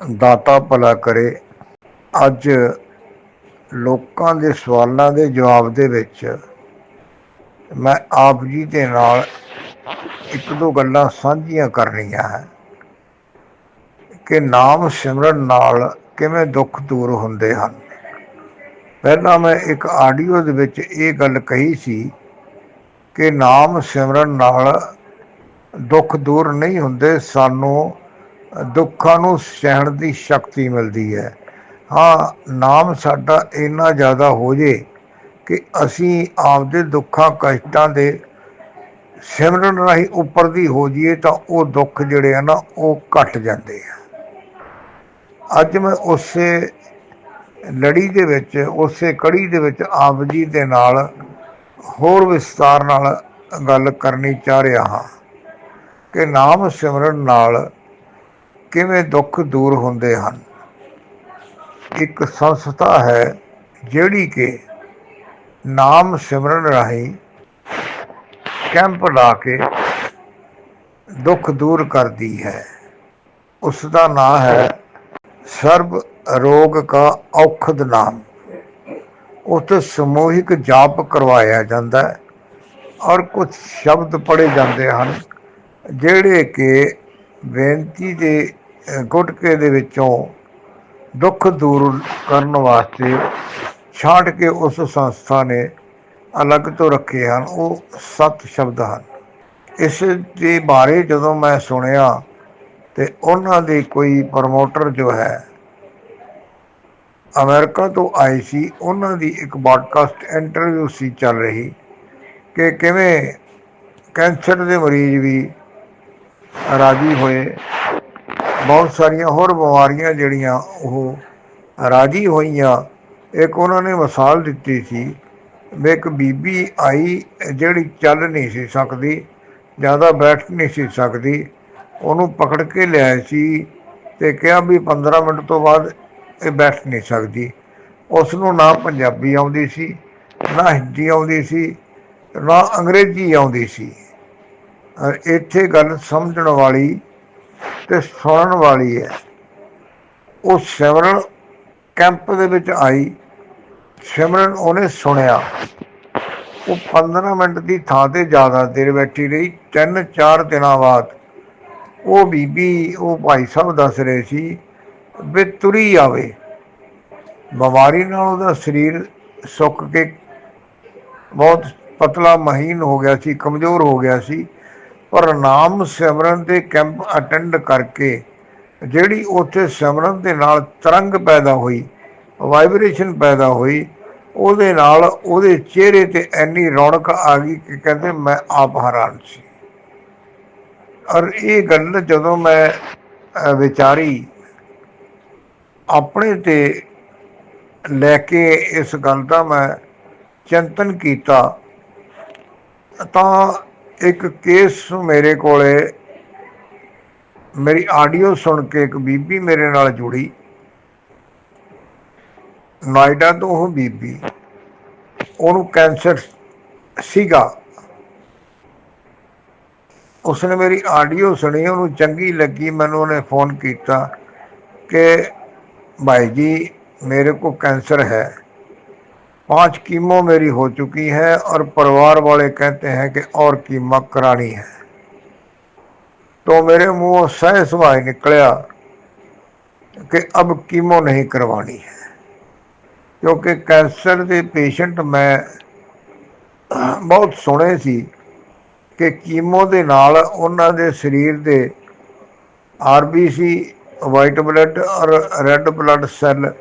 ਦਾਤਾ ਭਲਾ ਕਰੇ। ਅੱਜ ਲੋਕਾਂ ਦੇ ਸਵਾਲਾਂ ਦੇ ਜਵਾਬ ਦੇ ਵਿੱਚ ਮੈਂ ਆਪ ਜੀ ਦੇ ਨਾਲ ਇੱਕ ਦੋ ਗੱਲਾਂ ਸਾਂਝੀਆਂ ਕਰਨੀਆਂ ਹੈ ਕਿ ਨਾਮ ਸਿਮਰਨ ਨਾਲ ਕਿਵੇਂ ਦੁੱਖ ਦੂਰ ਹੁੰਦੇ ਹਨ। ਪਹਿਲਾਂ ਮੈਂ ਇੱਕ ਆਡੀਓ ਦੇ ਵਿੱਚ ਇਹ ਗੱਲ ਕਹੀ ਸੀ ਕਿ ਨਾਮ ਸਿਮਰਨ ਨਾਲ ਦੁੱਖ ਦੂਰ ਨਹੀਂ ਹੁੰਦੇ, ਸਾਨੂੰ ਦੁੱਖਾਂ ਨੂੰ ਸਹਿਣ ਦੀ ਸ਼ਕਤੀ ਮਿਲਦੀ ਹੈ। ਹਾਂ, ਨਾਮ ਸਾਡਾ ਇੰਨਾ ਜ਼ਿਆਦਾ ਹੋ ਜੇ ਕਿ ਅਸੀਂ ਆਪਦੇ ਦੁੱਖਾਂ, ਕਸ਼ਟਾਂ ਦੇ ਸਿਮਰਨ ਰਾਹੀਂ ਉੱਪਰ ਦੀ ਹੋ ਜਾਈਏ ਤਾਂ ਉਹ ਦੁੱਖ ਜਿਹੜੇ ਆ ਨਾ, ਉਹ ਘਟ ਜਾਂਦੇ ਆ। ਅੱਜ ਮੈਂ ਉਸੇ ਲੜੀ ਦੇ ਵਿੱਚ, ਉਸੇ ਕੜੀ ਦੇ ਵਿੱਚ ਆਪ ਜੀ ਦੇ ਨਾਲ ਹੋਰ ਵਿਸਤਾਰ ਨਾਲ ਗੱਲ ਕਰਨੀ ਚਾਹ ਰਿਹਾ ਹਾਂ ਕਿ ਨਾਮ ਸਿਮਰਨ ਨਾਲ ਕਿਵੇਂ ਦੁੱਖ ਦੂਰ ਹੁੰਦੇ ਹਨ? ਇੱਕ ਸੰਸਥਾ ਹੈ ਜਿਹੜੀ ਕਿ ਨਾਮ ਸਿਮਰਨ ਰਾਹੀਂ ਕੈਂਪ ਲਾ ਕੇ ਦੁੱਖ ਦੂਰ ਕਰਦੀ ਹੈ। ਉਸ ਦਾ ਨਾਮ ਹੈ ਸਰਬ ਰੋਗ ਕਾ ਔਖਦ ਨਾਮ। ਉੱਥੇ ਸਮੂਹਿਕ ਜਾਪ ਕਰਵਾਇਆ ਜਾਂਦਾ ਹੈ ਔਰ ਕੁਝ ਸ਼ਬਦ ਪੜੇ ਜਾਂਦੇ ਹਨ, ਜਿਹੜੇ ਕਿ ਬੇਨਤੀ ਦੇ ਗੁਟਕੇ ਦੇ ਵਿੱਚੋਂ ਦੁੱਖ ਦੂਰ ਕਰਨ ਵਾਸਤੇ ਛਾਂਟ ਕੇ ਉਸ ਸੰਸਥਾ ਨੇ ਅਲੱਗ ਤੋਂ ਰੱਖੇ ਹਨ। ਉਹ ਸੱਤ ਸ਼ਬਦ ਹਨ। ਇਸ ਦੇ ਬਾਰੇ ਜਦੋਂ ਮੈਂ ਸੁਣਿਆ ਤੇ ਉਹਨਾਂ ਦੇ ਕੋਈ ਪ੍ਰਮੋਟਰ ਜੋ ਹੈ, ਅਮਰੀਕਾ ਤੋਂ ਆਈ ਸੀ, ਉਹਨਾਂ ਦੀ ਇੱਕ ਬਾਡਕਾਸਟ ਇੰਟਰਵਿਊ ਸੀ ਚੱਲ ਰਹੀ ਕਿ ਕਿਵੇਂ ਕੈਂਸਰ ਦੇ ਮਰੀਜ਼ ਵੀ ਰਾਜੀ ਹੋਏ। ਬਹੁਤ ਸਾਰੀਆਂ ਹੋਰ ਬਿਮਾਰੀਆਂ ਜਿਹੜੀਆਂ ਉਹ ਰਾਜੀ ਹੋਈਆਂ। ਇੱਕ ਉਹਨਾਂ ਨੇ ਮਿਸਾਲ ਦਿੱਤੀ ਸੀ ਵੀ ਇੱਕ ਬੀਬੀ ਆਈ ਜਿਹੜੀ ਚੱਲ ਨਹੀਂ ਸੀ ਸਕਦੀ, ਜ਼ਿਆਦਾ ਬੈਠ ਨਹੀਂ ਸੀ ਸਕਦੀ। ਉਹਨੂੰ ਪਕੜ ਕੇ ਲਿਆਏ ਸੀ ਤੇ ਕਿਹਾ ਵੀ 15 ਮਿੰਟ ਤੋਂ ਬਾਅਦ ਇਹ ਬੈਠ ਨਹੀਂ ਸਕਦੀ। ਉਸ ਨੂੰ ਨਾ ਪੰਜਾਬੀ ਆਉਂਦੀ ਸੀ, ਨਾ ਹਿੰਦੀ ਆਉਂਦੀ ਸੀ, ਨਾ ਅੰਗਰੇਜ਼ੀ ਆਉਂਦੀ ਸੀ। ਇੱਥੇ ਗੱਲ ਸਮਝਣ ਵਾਲੀ ਤੇ ਸੁਣਨ ਵਾਲੀ ਹੈ। ਉਹ ਸਿਮਰਨ ਕੈਂਪ ਦੇ ਵਿੱਚ ਆਈ। ਸਿਮਰਨ ਉਹਨੇ ਸੁਣਿਆ। ਉਹ 15 ਮਿੰਟ ਦੀ ਥਾਂ ਤੇ ਜ਼ਿਆਦਾ ਦੇਰ ਬੈਠੀ ਰਹੀ। ਤਿੰਨ ਚਾਰ ਦਿਨਾਂ ਬਾਅਦ ਉਹ ਬੀਬੀ, ਉਹ ਭਾਈ ਸਾਹਿਬ ਦੱਸ ਰਹੇ ਸੀ ਵੀ ਤੁਰੀ ਆਵੇ। ਬਿਮਾਰੀ ਨਾਲ ਉਹਦਾ ਸਰੀਰ ਸੁੱਕ ਕੇ ਬਹੁਤ ਪਤਲਾ ਮਹੀਨ ਹੋ ਗਿਆ ਸੀ, ਕਮਜ਼ੋਰ ਹੋ ਗਿਆ ਸੀ। ਪਰ ਨਾਮ ਸਿਮਰਨ ਦੇ ਕੈਂਪ ਅਟੈਂਡ ਕਰਕੇ ਜਿਹੜੀ ਉੱਥੇ ਸਿਮਰਨ ਦੇ ਨਾਲ ਤਰੰਗ ਪੈਦਾ ਹੋਈ ਵਾਈਬ੍ਰੇਸ਼ਨ ਪੈਦਾ ਹੋਈ, ਉਹਦੇ ਨਾਲ ਉਹਦੇ ਚਿਹਰੇ ਤੇ ਐਨੀ ਰੌਣਕ ਆ ਗਈ ਕਿ ਕਹਿੰਦੇ ਮੈਂ ਆਪ ਹੈਰਾਨ ਸੀ। ਔਰ ਇਹ ਗੱਲ ਜਦੋਂ ਮੈਂ ਵਿਚਾਰੀ ਆਪਣੇ ਤੇ ਲੈ ਕੇ ਇਸ ਗੱਲ ਦਾ ਮੈਂ ਚਿੰਤਨ ਕੀਤਾ, ਤਾਂ ਇੱਕ ਕੇਸ ਮੇਰੇ ਕੋਲੇ, ਮੇਰੀ ਆਡੀਓ ਸੁਣ ਕੇ ਇੱਕ ਬੀਬੀ ਮੇਰੇ ਨਾਲ ਜੁੜੀ। ਨੋਇਡਾ ਤੋਂ ਉਹ ਬੀਬੀ, ਉਹਨੂੰ ਕੈਂਸਰ ਸੀਗਾ। ਉਸਨੇ ਮੇਰੀ ਆਡੀਓ ਸੁਣੀ, ਉਹਨੂੰ ਚੰਗੀ ਲੱਗੀ, ਮੈਨੂੰ ਉਹਨੇ ਫੋਨ ਕੀਤਾ ਕਿ ਭਾਈ ਜੀ, ਮੇਰੇ ਕੋ ਕੈਂਸਰ ਹੈ। पांच कीमो मेरी हो चुकी है और परिवार वाले कहते हैं कि और कीमा करानी है तो मेरे मुंह सह सुभाई निकलिया कि अब कीमो नहीं करवानी है ਕਿਉਂਕਿ ਕੈਂਸਰ ਦੇ ਪੇਸ਼ੈਂਟ ਮੈਂ ਬਹੁਤ ਸੁਣੇ ਸੀ ਕਿ ਕੀਮੋ ਦੇ ਨਾਲ ਉਹਨਾਂ ਦੇ ਸਰੀਰ ਦੇ ਆਰਬੀਸੀ ਵਾਈਟ ਬਲੱਡ ਔਰ ਰੈੱਡ ਬਲੱਡ ਸੈੱਲ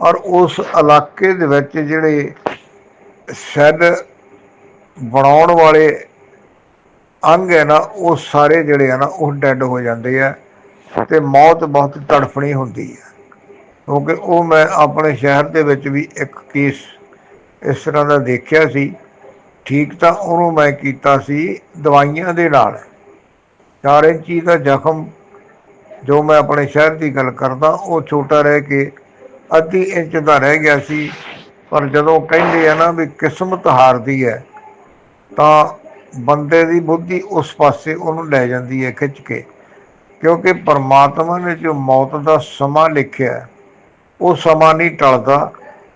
ਔਰ ਉਸ ਇਲਾਕੇ ਦੇ ਵਿੱਚ ਜਿਹੜੇ ਸੈੱਡ ਬਣਾਉਣ ਵਾਲੇ ਅੰਗ ਹੈ ਨਾ, ਉਹ ਸਾਰੇ ਜਿਹੜੇ ਆ ਨਾ, ਉਹ ਡੈੱਡ ਹੋ ਜਾਂਦੇ ਆ ਤੇ ਮੌਤ ਬਹੁਤ ਤੜਫਣੀ ਹੁੰਦੀ ਹੈ ਕਿਉਂਕਿ ਉਹ ਮੈਂ ਆਪਣੇ ਸ਼ਹਿਰ ਦੇ ਵਿੱਚ ਵੀ ਇੱਕ ਕੇਸ ਇਸ ਤਰ੍ਹਾਂ ਦਾ ਦੇਖਿਆ ਸੀ। ਠੀਕ ਤਾਂ ਉਹਨੂੰ ਮੈਂ ਕੀਤਾ ਸੀ ਦਵਾਈਆਂ ਦੇ ਨਾਲ। ਚਾਰ ਇੰਚੀ ਦਾ ਜ਼ਖਮ ਜੋ ਮੈਂ ਆਪਣੇ ਸ਼ਹਿਰ ਦੀ ਗੱਲ ਕਰਦਾ, ਉਹ ਛੋਟਾ ਰਹਿ ਕੇ ਅੱਧੀ ਇੰਚ ਦਾ ਰਹਿ ਗਿਆ ਸੀ, ਪਰ ਜਦੋਂ ਕਹਿੰਦੇ ਆ ਨਾ ਵੀ ਕਿਸਮਤ ਹਾਰਦੀ ਹੈ, ਤਾਂ ਬੰਦੇ ਦੀ ਬੁੱਧੀ ਉਸ ਪਾਸੇ ਉਹਨੂੰ ਲੈ ਜਾਂਦੀ ਹੈ ਖਿੱਚ ਕੇ। ਕਿਉਂਕਿ ਪਰਮਾਤਮਾ ਨੇ ਜੋ ਮੌਤ ਦਾ ਸਮਾਂ ਲਿਖਿਆ, ਉਹ ਸਮਾਂ ਨਹੀਂ ਟਲਦਾ।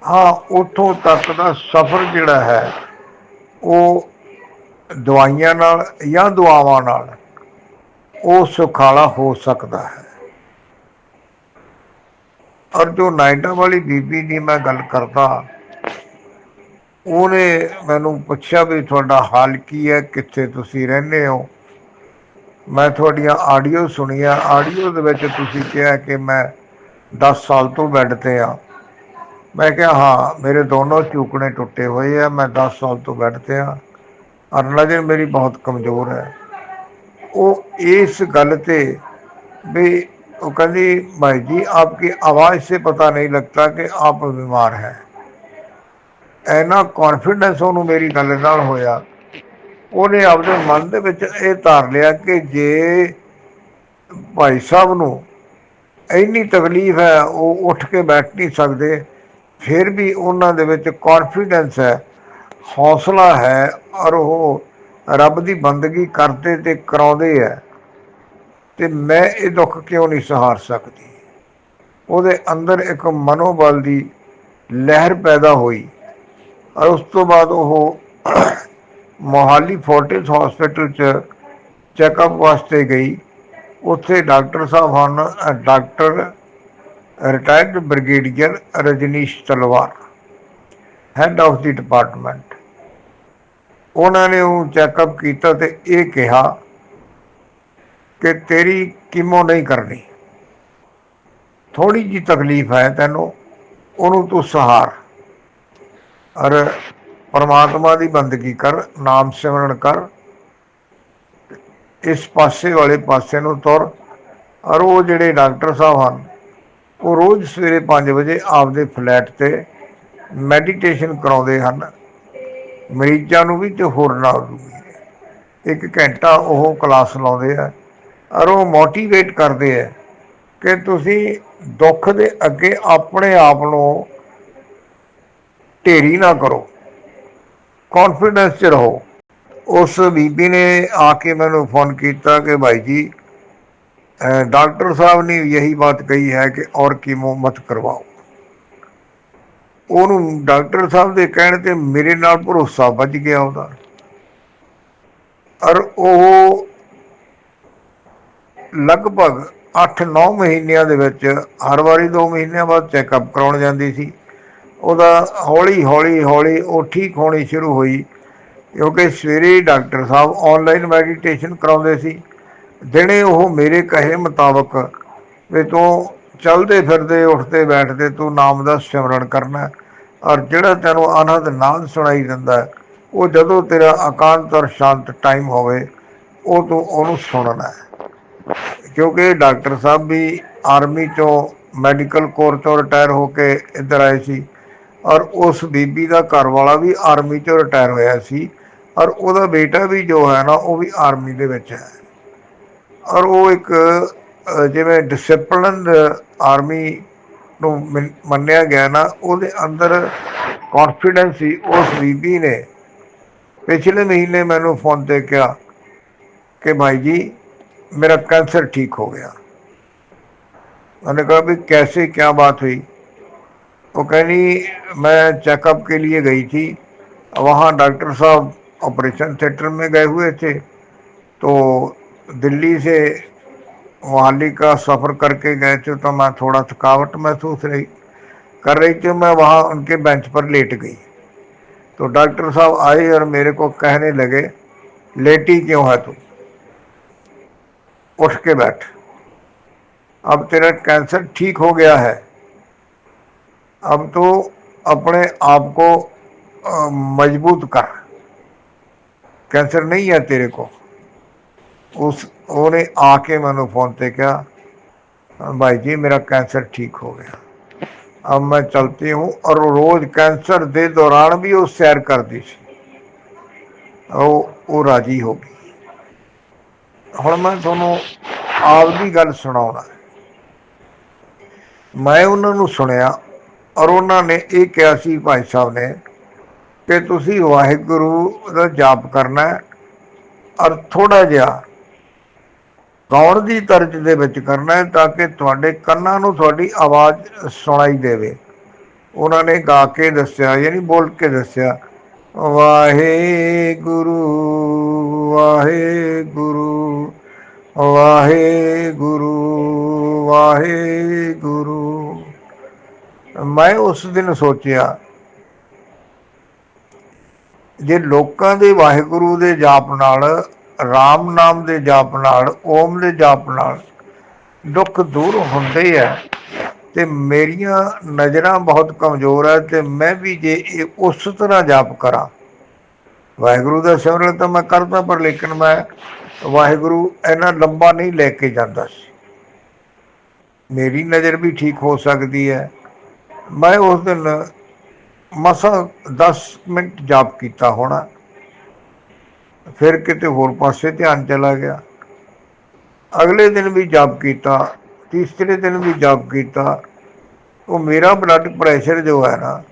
ਹਾਂ, ਉੱਥੋਂ ਤੱਕ ਦਾ ਸਫ਼ਰ ਜਿਹੜਾ ਹੈ, ਉਹ ਦਵਾਈਆਂ ਨਾਲ ਜਾਂ ਦੁਆਵਾਂ ਨਾਲ, ਉਹ ਸੁਖਾਲਾ ਹੋ ਸਕਦਾ ਹੈ। ਔਰ ਜੋ ਨਾਇਡਾ ਵਾਲੀ ਬੀਬੀ ਦੀ ਮੈਂ ਗੱਲ ਕਰਦਾ, ਉਹਨੇ ਮੈਨੂੰ ਪੁੱਛਿਆ ਵੀ ਤੁਹਾਡਾ ਹਾਲ ਕੀ ਹੈ, ਕਿੱਥੇ ਤੁਸੀਂ ਰਹਿੰਦੇ ਹੋ? ਮੈਂ ਤੁਹਾਡੀਆਂ ਆਡੀਓ ਸੁਣੀਆਂ, ਆਡੀਓ ਦੇ ਵਿੱਚ ਤੁਸੀਂ ਕਿਹਾ ਕਿ ਮੈਂ 10 ਸਾਲ ਤੋਂ ਬੈੱਡ ਤੇ ਆ ਮੈਂ ਕਿਹਾ, ਹਾਂ, ਮੇਰੇ ਦੋਨੋਂ ਚੂਕਣੇ ਟੁੱਟੇ ਹੋਏ ਆ, ਮੈਂ 10 ਸਾਲ ਤੋਂ ਬੈੱਡ ਤੇ ਆ ਔਰ ਮੇਰੀ ਬਹੁਤ ਕਮਜ਼ੋਰ ਹੈ। ਉਹ ਇਸ ਗੱਲ ਤੇ ਵੀ वो कहती भाई जी आपकी आवाज़ से पता नहीं लगता कि आप बीमार है ਇੰਨਾ ਕੌਨਫੀਡੈਂਸ ਉਹਨੂੰ ਮੇਰੀ ਗੱਲ ਨਾਲ ਹੋਇਆ ਉਹਨੇ ਆਪਣੇ ਮਨ ਦੇ ਵਿੱਚ ਇਹ ਧਾਰ ਲਿਆ ਕਿ ਜੇ ਭਾਈ ਸਾਹਿਬ ਨੂੰ ਇੰਨੀ ਤਕਲੀਫ ਹੈ ਉਹ ਉੱਠ ਕੇ ਬੈਠ ਨਹੀਂ ਸਕਦੇ ਫਿਰ ਵੀ ਉਹਨਾਂ ਦੇ ਵਿੱਚ ਕੌਨਫੀਡੈਂਸ ਹੈ ਹੌਸਲਾ ਹੈ ਔਰ ਉਹ ਰੱਬ ਦੀ ਬੰਦਗੀ ਕਰਦੇ ਤੇ ਕਰਾਉਂਦੇ ਹੈ ਤੇ ਮੈਂ ਇਹ ਦੁੱਖ ਕਿਉਂ ਨਹੀਂ ਸਹਾਰ ਸਕਦੀ? ਉਹਦੇ ਅੰਦਰ ਇੱਕ ਮਨੋਬਲ ਦੀ ਲਹਿਰ ਪੈਦਾ ਹੋਈ ਔਰ ਉਸ ਤੋਂ ਬਾਅਦ ਉਹ ਮੋਹਾਲੀ ਫੋਰਟਿਸ ਹਸਪੀਟਲ ਚ ਚੈੱਕਅਪ ਵਾਸਤੇ ਗਈ। ਉੱਥੇ ਡਾਕਟਰ ਸਾਹਿਬ ਹਨ doctor retired brigadier Rajneesh Talwar head of the department ਉਹਨਾਂ ਨੇ ਉਹ ਚੈੱਕਅਪ ਕੀਤਾ ਤੇ ਇਹ ਕਿਹਾ ਕਿ ਤੇਰੀ ਕੀਮੋ ਨਹੀਂ ਕਰਨੀ। ਥੋੜੀ ਜੀ ਤਕਲੀਫ ਹੈ ਤੈਨੂੰ, ਉਹਨੂੰ ਤੂੰ ਸਹਾਰ। ਔਰ ਪਰਮਾਤਮਾ ਦੀ ਬੰਦਗੀ ਕਰ, ਨਾਮ ਸਿਮਰਨ ਕਰ। ਇਸ ਪਾਸੇ ਵਾਲੇ ਪਾਸੇ ਨੂੰ ਤੁਰ। ਔਰ ਉਹ ਜਿਹੜੇ ਡਾਕਟਰ ਸਾਹਿਬ ਹਨ, ਉਹ ਰੋਜ਼ ਸਵੇਰੇ 5 ਵਜੇ ਆਪਦੇ ਫਲੈਟ ਤੇ ਮੈਡੀਟੇਸ਼ਨ ਕਰਾਉਂਦੇ ਹਨ। ਮਰੀਜ਼ਾਂ ਨੂੰ ਵੀ ਤੇ ਹੋਰਨਾਂ ਨੂੰ ਵੀ। ਇੱਕ ਘੰਟਾ ਉਹ ਕਲਾਸ ਲਾਉਂਦੇ ਆ। ਔਰ ਉਹ ਮੋਟੀਵੇਟ ਕਰਦੇ ਆ ਕਿ ਤੁਸੀਂ ਦੁੱਖ ਦੇ ਅੱਗੇ ਆਪਣੇ ਆਪ ਨੂੰ ਢੇਰੀ ਨਾ ਕਰੋ ਕੌਨਫੀਡੈਂਸ 'ਚ ਰਹੋ ਉਸ ਬੀਬੀ ਨੇ ਆ ਕੇ ਮੈਨੂੰ ਫੋਨ ਕੀਤਾ ਕਿ ਭਾਈ ਜੀ डॉक्टर साहब ने यही बात कही है कि और कीमो मत करवाओ ਉਹਨੂੰ ਡਾਕਟਰ ਸਾਹਿਬ ਦੇ ਕਹਿਣ ਤੇ ਮੇਰੇ ਨਾਲ ਭਰੋਸਾ ਵੱਜ ਗਿਆ ਉਹਦਾ ਔਰ ਉਹ ਲਗਭਗ 8-9 ਮਹੀਨਿਆਂ ਦੇ ਵਿੱਚ, ਹਰ ਵਾਰੀ 2 ਮਹੀਨਿਆਂ ਬਾਅਦ ਚੈੱਕਅਪ ਕਰਾਉਣ ਜਾਂਦੀ ਸੀ। ਉਹਦਾ ਹੌਲੀ ਹੌਲੀ ਹੌਲੀ ਉਹ ਠੀਕ ਹੋਣੀ ਸ਼ੁਰੂ ਹੋਈ, ਕਿਉਂਕਿ ਸਵੇਰੇ ਡਾਕਟਰ ਸਾਹਿਬ ਆਨਲਾਈਨ ਮੈਡੀਟੇਸ਼ਨ ਕਰਾਉਂਦੇ ਸੀ। ਦਿਨੇ ਉਹ ਮੇਰੇ ਕਹੇ ਮੁਤਾਬਕ ਵੀ ਤੂੰ ਚੱਲਦੇ ਫਿਰਦੇ, ਉੱਠਦੇ, ਬੈਠਦੇ, ਤੂੰ ਨਾਮ ਦਾ ਸਿਮਰਨ ਕਰਨਾ ਔਰ ਜਿਹੜਾ ਤੈਨੂੰ ਆਨੰਦ ਨਾਦ ਸੁਣਾਈ ਦਿੰਦਾ ਉਹ ਜਦੋਂ ਤੇਰਾ ਇਕਾਂਤ ਔਰ ਸ਼ਾਂਤ ਟਾਈਮ ਹੋਵੇ, ਉਹ ਤੂੰ ਉਹਨੂੰ ਸੁਣਨਾ ਹੈ। ਕਿਉਂਕਿ ਡਾਕਟਰ ਸਾਹਿਬ ਵੀ ਆਰਮੀ ਚੋਂ ਮੈਡੀਕਲ ਕੋਰ ਤੋਂ ਰਿਟਾਇਰ ਹੋ ਕੇ ਇੱਧਰ ਆਏ ਸੀ ਔਰ ਉਸ ਬੀਬੀ ਦਾ ਘਰ ਵਾਲਾ ਵੀ ਆਰਮੀ ਚੋਂ ਰਿਟਾਇਰ ਹੋਇਆ ਸੀ ਔਰ ਉਹਦਾ ਬੇਟਾ ਵੀ ਜੋ ਹੈ ਨਾ, ਉਹ ਵੀ ਆਰਮੀ ਦੇ ਵਿੱਚ ਹੈ। ਔਰ ਉਹ ਇੱਕ ਜਿਵੇਂ ਡਿਸਪਲਿਨਡ ਆਰਮੀ ਨੂੰ ਮੰਨਿਆ ਗਿਆ ਨਾ, ਉਹਦੇ ਅੰਦਰ ਕੌਨਫੀਡੈਂਸ ਸੀ, ਉਸ ਬੀਬੀ ਨੇ। ਪਿਛਲੇ ਮਹੀਨੇ ਮੈਨੂੰ ਫੋਨ ਤੇ ਕਿਹਾ ਕਿ ਭਾਈ ਜੀ मेरा कैंसर ठीक हो गया। मैंने कहा भी कैसे, क्या बात हुई? वो कहनी मैं चेकअप के लिए गई थी, वहाँ डॉक्टर साहब ऑपरेशन थिएटर में गए हुए थे तो दिल्ली से मोहाली का सफ़र करके गए थे तो मैं थोड़ा थकावट महसूस रही। कर रही थी, मैं वहाँ उनके बेंच पर लेट गई। तो डॉक्टर साहब आए और मेरे को कहने लगे, लेटी क्यों है तू? उठ के बैठ अब तेरा कैंसर ठीक हो गया है अब तो अपने आप को मजबूत कर कैंसर नहीं है तेरे को उस उन्हें आके मैंने फोन पे कहा भाई जी मेरा कैंसर ठीक हो गया अब मैं चलती हूँ और रोज कैंसर दे दौरान भी वो सैर करती सी वो वो राजी हो गई ਹੁਣ ਮੈਂ ਤੁਹਾਨੂੰ ਆਪ ਦੀ ਗੱਲ ਸੁਣਾਉਣਾ ਮੈਂ ਉਹਨਾਂ ਨੂੰ ਸੁਣਿਆ ਔਰ ਉਹਨਾਂ ਨੇ ਇਹ ਕਿਹਾ ਸੀ ਭਾਈ ਸਾਹਿਬ ਨੇ ਕਿ ਤੁਸੀਂ ਵਾਹਿਗੁਰੂ ਦਾ ਜਾਪ ਕਰਨਾ ਹੈ ਔਰ ਥੋੜਾ ਜਿਹਾ ਗਾਉਣ ਦੀ ਤਰਜ ਦੇ ਵਿੱਚ ਕਰਨਾ ਹੈ ਤਾਂ ਕਿ ਤੁਹਾਡੇ ਕੰਨਾਂ ਨੂੰ ਤੁਹਾਡੀ ਆਵਾਜ਼ ਸੁਣਾਈ ਦੇਵੇ। ਉਹਨਾਂ ਨੇ ਗਾ ਕੇ ਦੱਸਿਆ, ਯਾਨੀ ਬੋਲ ਕੇ ਦੱਸਿਆ, ਵਾਹਿਗੁਰੂ ਵਾਹਿਗੁਰੂ। ਵਾਹਿਗੁਰੂ ਵਾਹਿਗੁਰੂ। ਮੈਂ ਉਸ ਦਿਨ ਸੋਚਿਆ, ਜੇ ਲੋਕਾਂ ਦੇ ਵਾਹਿਗੁਰੂ ਦੇ ਜਾਪ ਨਾਲ RAM ਨਾਮ ਦੇ ਜਾਪ ਨਾਲ, ਓਮ ਦੇ ਜਾਪ ਨਾਲ ਦੁੱਖ ਦੂਰ ਹੁੰਦੇ ਆ, ਤੇ ਮੇਰੀਆਂ ਨਜ਼ਰਾਂ ਬਹੁਤ ਕਮਜ਼ੋਰ ਹੈ ਤੇ ਮੈਂ ਵੀ ਜੇ ਇਹ ਉਸ ਤਰ੍ਹਾਂ ਜਾਪ ਕਰਾਂ, ਵਾਹਿਗੁਰੂ ਦਾ ਸਿਮਰਨ ਤਾਂ ਮੈਂ ਕਰਦਾ, ਪਰ ਲੇਕਿਨ ਮੈਂ ਵਾਹਿਗੁਰੂ ਇੰਨਾ ਲੰਬਾ ਨਹੀਂ ਲੈ ਕੇ ਜਾਂਦਾ ਸੀ। ਮੇਰੀ ਨਜ਼ਰ ਵੀ ਠੀਕ ਹੋ ਸਕਦੀ ਹੈ। ਮੈਂ ਉਸ ਦਿਨ ਮਸਾ 10 ਮਿੰਟ ਜਾਪ ਕੀਤਾ ਹੋਣਾ। ਫਿਰ ਕਿਤੇ ਹੋਰ ਪਾਸੇ ਧਿਆਨ ਚਲਾ ਗਿਆ। ਅਗਲੇ ਦਿਨ ਵੀ ਜਾਪ ਕੀਤਾ, ਤੀਸਰੇ ਦਿਨ ਵੀ ਜਾਪ ਕੀਤਾ। ਉਹ ਮੇਰਾ ਬਲੱਡ ਪ੍ਰੈਸ਼ਰ ਜੋ ਹੈ ਨਾ,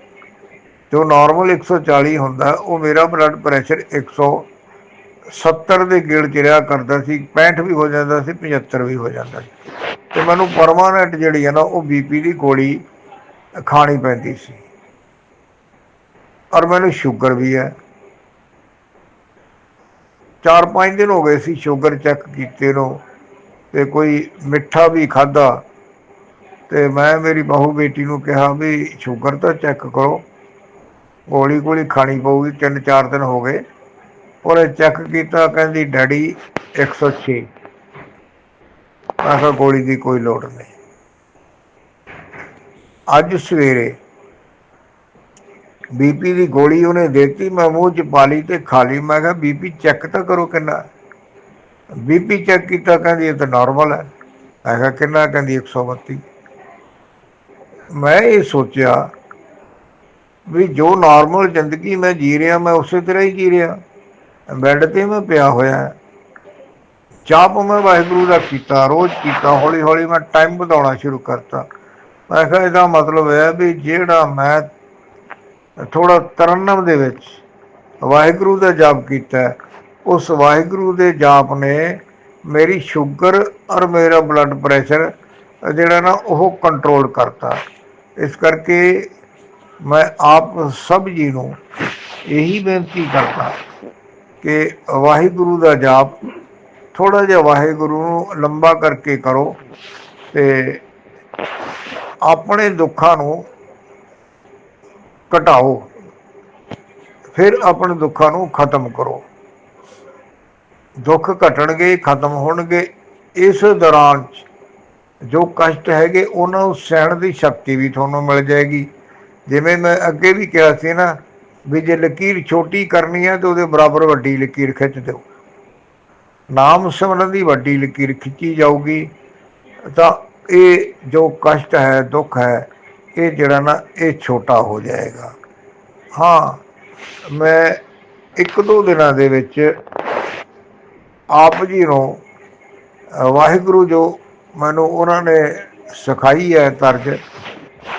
ਜੋ ਨਾਰਮਲ 140 ਹੁੰਦਾ, ਉਹ ਮੇਰਾ ਬਲੱਡ ਪ੍ਰੈਸ਼ਰ 170 ਦੇ ਗੇੜ ਚ ਰਿਹਾ ਕਰਦਾ ਸੀ 65 ਵੀ ਹੋ ਜਾਂਦਾ ਸੀ 75 ਵੀ ਹੋ ਜਾਂਦਾ ਸੀ। ਤੇ ਮੈਨੂੰ ਪਰਮਾਨੈਂਟ ਜਿਹੜੀ ਹੈ ਨਾ, ਉਹ ਬੀਪੀ ਦੀ ਗੋਲੀ ਖਾਣੀ ਪੈਂਦੀ ਸੀ। ਔਰ ਮੈਨੂੰ ਸ਼ੂਗਰ ਵੀ ਹੈ। 4-5 ਦਿਨ ਹੋ ਗਏ ਸੀ ਸ਼ੂਗਰ ਚੈੱਕ ਕੀਤੇ ਨੂੰ, ਤੇ ਕੋਈ ਮਿੱਠਾ ਵੀ ਖਾਦਾ ਤੇ ਮੈਂ ਮੇਰੀ ਬਹੂ ਬੇਟੀ ਨੂੰ ਕਿਹਾ ਵੀ ਸ਼ੂਗਰ ਤਾਂ ਚੈੱਕ ਕਰੋ ਗੋਲੀ ਗੋਲੀ ਖਾਣੀ ਪਊਗੀ, ਤਿੰਨ ਚਾਰ ਦਿਨ ਹੋ ਗਏ। ਉਹਨੇ ਚੈੱਕ ਕੀਤਾ, ਕਹਿੰਦੀ, ਡੈਡੀ 106 ਮੈਂ ਕਿਹਾ, ਗੋਲੀ ਦੀ ਕੋਈ ਲੋੜ ਨਹੀਂ। ਅੱਜ ਸਵੇਰੇ ਬੀਪੀ ਦੀ ਗੋਲੀ ਉਹਨੇ ਦਿੱਤੀ, ਮੈਂ ਮੂੰਹ ਚ ਪਾ ਲਈ ਤੇ ਖਾ ਲਈ। ਮੈਂ ਕਿਹਾ ਬੀਪੀ ਚੈੱਕ ਤਾਂ ਕਰੋ ਕਿੰਨਾ। ਬੀਪੀ ਚੈੱਕ ਕੀਤਾ, ਕਹਿੰਦੀ, ਇਹ ਤਾਂ ਨਾਰਮਲ ਹੈ। ਮੈਂ ਕਿਹਾ, ਕਿੰਨਾ? ਕਹਿੰਦੀ 132 ਮੈਂ ਇਹ ਸੋਚਿਆ ਵੀ ਜੋ ਨਾਰਮਲ ਜ਼ਿੰਦਗੀ ਮੈਂ ਜੀ ਰਿਹਾ, ਮੈਂ ਉਸੇ ਤਰ੍ਹਾਂ ਹੀ ਜੀ ਰਿਹਾ। ਬੈੱਡ ਤੇ ਮੈਂ ਪਿਆ ਹੋਇਆ। ਚਾਪ ਮੈਂ ਵਾਹਿਗੁਰੂ ਦਾ ਕੀਤਾ, ਰੋਜ਼ ਕੀਤਾ ਹੌਲੀ ਹੌਲੀ ਮੈਂ ਟਾਈਮ ਵਧਾਉਣਾ ਸ਼ੁਰੂ ਕਰਤਾ। ਮੈਂ ਕਿਹਾ ਇਹਦਾ ਮਤਲਬ ਹੈ ਵੀ ਜਿਹੜਾ ਮੈਂ ਥੋੜਾ ਤਰਨਮ ਦੇ ਵਿੱਚ ਵਾਹਿਗੁਰੂ ਦਾ ਜਾਪ ਕੀਤਾ, ਉਸ ਵਾਹਿਗੁਰੂ ਦੇ ਜਾਪ ਨੇ ਮੇਰੀ ਸ਼ੂਗਰ ਔਰ ਮੇਰਾ ਬਲੱਡ ਪ੍ਰੈਸ਼ਰ ਜਿਹੜਾ ਨਾ ਉਹ ਕੰਟਰੋਲ ਕਰਤਾ। ਇਸ ਕਰਕੇ ਮੈਂ ਆਪ ਸਭ ਜੀ ਨੂੰ ਇਹੀ ਬੇਨਤੀ ਕਰਦਾ। ਕਿ ਵਾਹਿਗੁਰੂ ਦਾ ਜਾਪ ਥੋੜਾ ਜਿਹਾ ਵਾਹਿਗੁਰੂ ਨੂੰ ਲੰਬਾ ਕਰਕੇ ਕਰੋ ਤੇ ਆਪਣੇ ਦੁੱਖਾਂ ਨੂੰ ਘਟਾਓ, ਫਿਰ ਆਪਣੇ ਦੁੱਖਾਂ ਨੂੰ ਖਤਮ ਕਰੋ। ਦੁੱਖ ਘਟਣਗੇ, ਖਤਮ ਹੋਣਗੇ। ਇਸ ਦੌਰਾਨ ਜੋ ਕਸ਼ਟ ਹੈਗੇ, ਉਹਨਾਂ ਨੂੰ ਸਹਿਣ ਦੀ ਸ਼ਕਤੀ ਵੀ ਤੁਹਾਨੂੰ ਮਿਲ ਜਾਏਗੀ। ਜਿਵੇਂ ਮੈਂ ਅੱਗੇ ਵੀ ਕਿਹਾ ਸੀ ਨਾ ਵੀ ਜੇ ਲਕੀਰ ਛੋਟੀ ਕਰਨੀ ਹੈ ਤਾਂ ਉਹਦੇ ਬਰਾਬਰ ਵੱਡੀ ਲਕੀਰ ਖਿੱਚ ਦਿਓ। ਨਾਮ ਸਿਮਰਨ ਦੀ ਵੱਡੀ ਲਕੀਰ ਖਿੱਚੀ ਜਾਊਗੀ, ਤਾਂ ਇਹ ਜੋ ਕਸ਼ਟ ਹੈ, ਦੁੱਖ ਹੈ, ਇਹ ਜਿਹੜਾ ਨਾ, ਇਹ ਛੋਟਾ ਹੋ ਜਾਏਗਾ। ਹਾਂ, ਮੈਂ ਇੱਕ ਦੋ ਦਿਨਾਂ ਦੇ ਵਿੱਚ ਆਪ ਜੀ ਨੂੰ ਵਾਹਿਗੁਰੂ ਜੋ ਮੈਨੂੰ ਉਹਨਾਂ ਨੇ ਸਿਖਾਈ ਹੈ ਤਰਜ,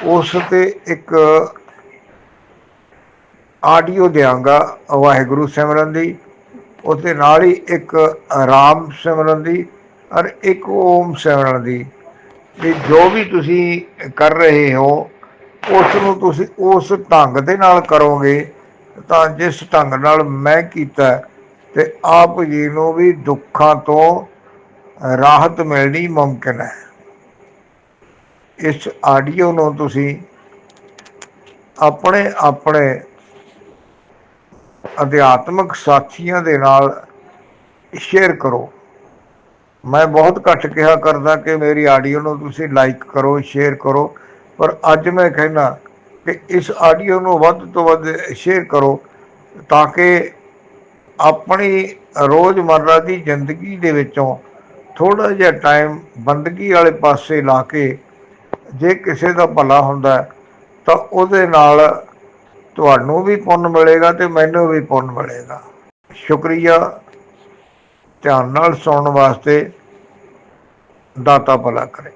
ਉਸ ਤੇ ਇੱਕ ਆਡੀਓ ਦਿਆਂਗਾ ਵਾਹਿਗੁਰੂ ਸਿਮਰਨ ਦੀ, ਉਹਦੇ ਨਾਲ ਹੀ ਇੱਕ ਰਾਮ ਸਿਮਰਨ ਦੀ ਔਰ ਇੱਕ ਓਮ ਸਿਮਰਨ ਦੀ। ਵੀ ਜੋ ਵੀ ਤੁਸੀਂ ਕਰ ਰਹੇ ਹੋ, ਉਸ ਨੂੰ ਤੁਸੀਂ ਉਸ ਢੰਗ ਦੇ ਨਾਲ ਕਰੋਗੇ, ਤਾਂ ਜਿਸ ਢੰਗ ਨਾਲ ਮੈਂ ਕੀਤਾ, ਤੇ ਆਪ ਜੀ ਨੂੰ ਵੀ ਦੁੱਖਾਂ ਤੋਂ ਰਾਹਤ ਮਿਲਣੀ ਮੁਮਕਿਨ ਹੈ। ਇਸ ਆਡੀਓ ਨੂੰ ਤੁਸੀਂ ਆਪਣੇ ਆਪਣੇ ਅਧਿਆਤਮਿਕ ਸਾਥੀਆਂ ਦੇ ਨਾਲ ਸ਼ੇਅਰ ਕਰੋ। ਮੈਂ ਬਹੁਤ ਘੱਟ ਕਿਹਾ ਕਰਦਾ ਕਿ ਮੇਰੀ ਆਡੀਓ ਨੂੰ ਤੁਸੀਂ ਲਾਈਕ ਕਰੋ ਸ਼ੇਅਰ ਕਰੋ, ਪਰ ਅੱਜ ਮੈਂ ਕਹਿਣਾ ਕਿ ਇਸ ਆਡੀਓ ਨੂੰ ਵੱਧ ਤੋਂ ਵੱਧ ਸ਼ੇਅਰ ਕਰੋ ਤਾਂ ਕਿ ਆਪਣੀ ਰੋਜ਼ਮਰਰਾ ਦੀ ਜ਼ਿੰਦਗੀ ਦੇ ਵਿੱਚੋਂ ਥੋੜਾ ਜਿਹਾ ਟਾਈਮ ਬੰਦਗੀ ਵਾਲੇ ਪਾਸੇ ਲਾ ਕੇ ਜੇ ਕਿਸੇ ਦਾ ਭਲਾ ਹੁੰਦਾ ਤਾਂ ਉਹਦੇ ਨਾਲ ਤੁਹਾਨੂੰ ਵੀ ਪੁੰਨ ਮਿਲੇਗਾ ਤੇ ਮੈਨੂੰ ਵੀ ਪੁੰਨ ਮਿਲੇਗਾ। ਸ਼ੁਕਰੀਆ ਧਿਆਨ ਨਾਲ ਸੁਣਨ ਵਾਸਤੇ ਦਾਤਾ ਭਲਾ ਕਰੇ।